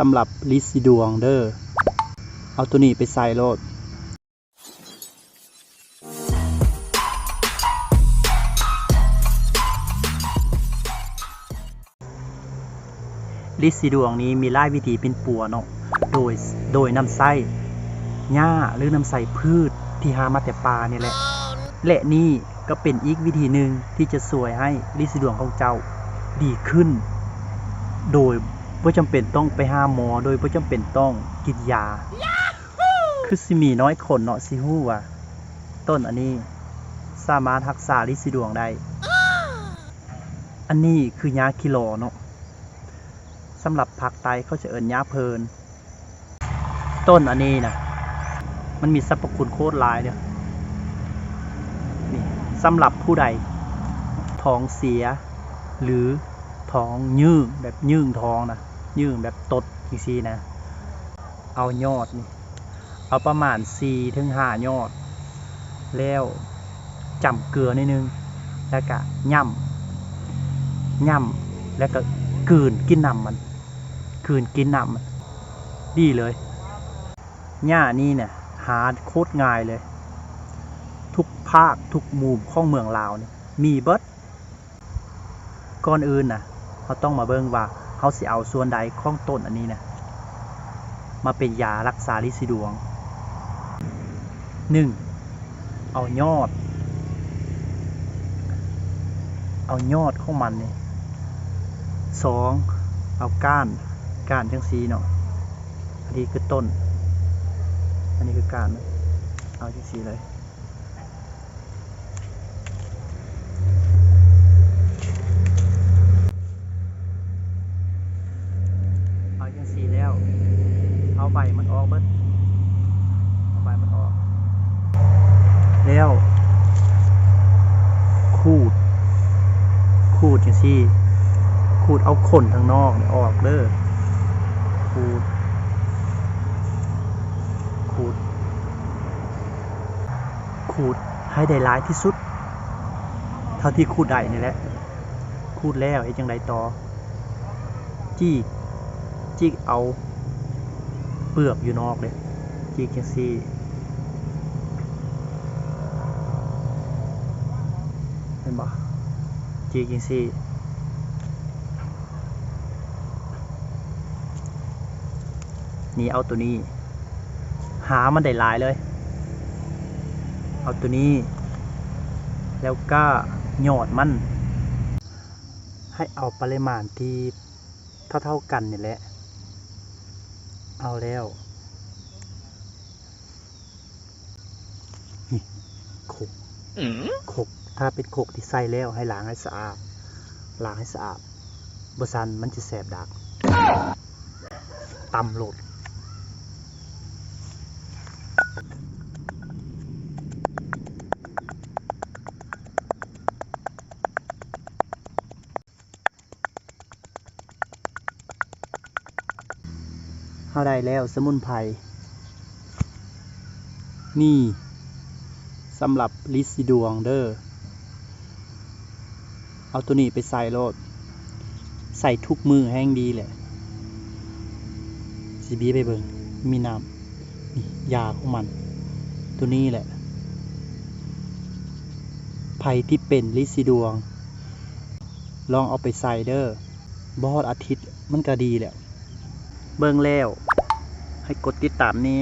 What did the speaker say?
สำหรับลิซิดวงเด้อเอาตัวนี้ไปใส่โลดลิซิดวงนี้มีหลายวิธีเป็นปัวเนาะโดยโดยนำไส้หญ้าหรือนำใสพืชที่หามาแต่ป่านี่แหละ และนี่ก็เป็นอีกวิธีหนึ่งที่จะสวยให้ลิซิดวงของเจ้าดีขึ้น โดย ไม่จำเป็นต้องไปหาหมอโดยไม่จำเป็นต้องกินยา คือสิมีน้อยคนเนาะสิฮู้ว่าต้นอันนี้สามารถรักษาลิซิดวงได้ อันนี้คือยาคิโลเนาะสำหรับผักไตเขาจะเอิญยาเพลิน ต้นอันนี้นะมันมีสรรพคุณโคตรหลายเนี่ยนี่สำหรับผู้ใดท้องเสีย หรือท้องยืงแบบยืงท้องนะ ยืงแบบตดอีกซีนะ เอายอดนี่ เอาประมาณ4ถึง5ยอด แล้วจำเกลือนิดนึง แล้วก็ย่ำย่ำแล้วก็กลืนกินน้ำมันคืนกินน้ำมัน ดีเลยหญ้านี่เนี่ยหาโคตรง่ายเลย ทุกภาคทุกมุมของเมืองลาวเนี่ยมีเบิดก่อนอื่นนะเราต้องมาเบิ่งว่า เขาสิเอาส่วนใดของต้นอันนี้นะมาเป็นยารักษาลิซิดวงหนึ่งเอายอด เอายอดของมันเนี่ยสองเอาก้านก้านจังสีเนาะอันนี้คือต้น อันนี้คือก้านมันเอาจังสีเลย เอาจังสีแล้ว เอาใบมันออกเบิดเอาใบมันออก แล้ว ขูด ขูดจังซี่ ขูดเอาขนทางนอกเนี่ยออกเด้อขูดขูดขูดให้ได้หลายที่สุด เท่าที่ขูดได้นี่แหละขูดแล้วเฮ็ดจังไดต่อจีกจีกเอาเปลือกอยู่นอกเลยจีกจังซี่เห็นบ่จีกจังซี่ นี่เอาตัวนี้ หามันได้หลายเลย เอาตัวนี้ แล้วก็หยอดมัน ให้เอาปริมาณที่เท่าๆกันนี่แหละ เอาแล้วนี่โขกโขกถ้าเป็นโขกที่ใส่แล้วให้ล้างให้สะอาดล้างให้สะอาดบซันมันจะแสบดักตำโหลด เข้าได้แล้วสมุนไพรนี่สำหรับลิซิดวงเด้อเอาตัวนี้ไปใส่โลด ใส่ทุกมือแห้งดีแหละสีบีไปเบิงมีน้ำ ยาของมัน ตัวนี้แหละไผ่ที่เป็นลิซิดวง ลองเอาไปใส่เด้อบอดอาทิตย์มันก็ดีแหละ เบิ่งแล้ว ให้กดติดตามนี่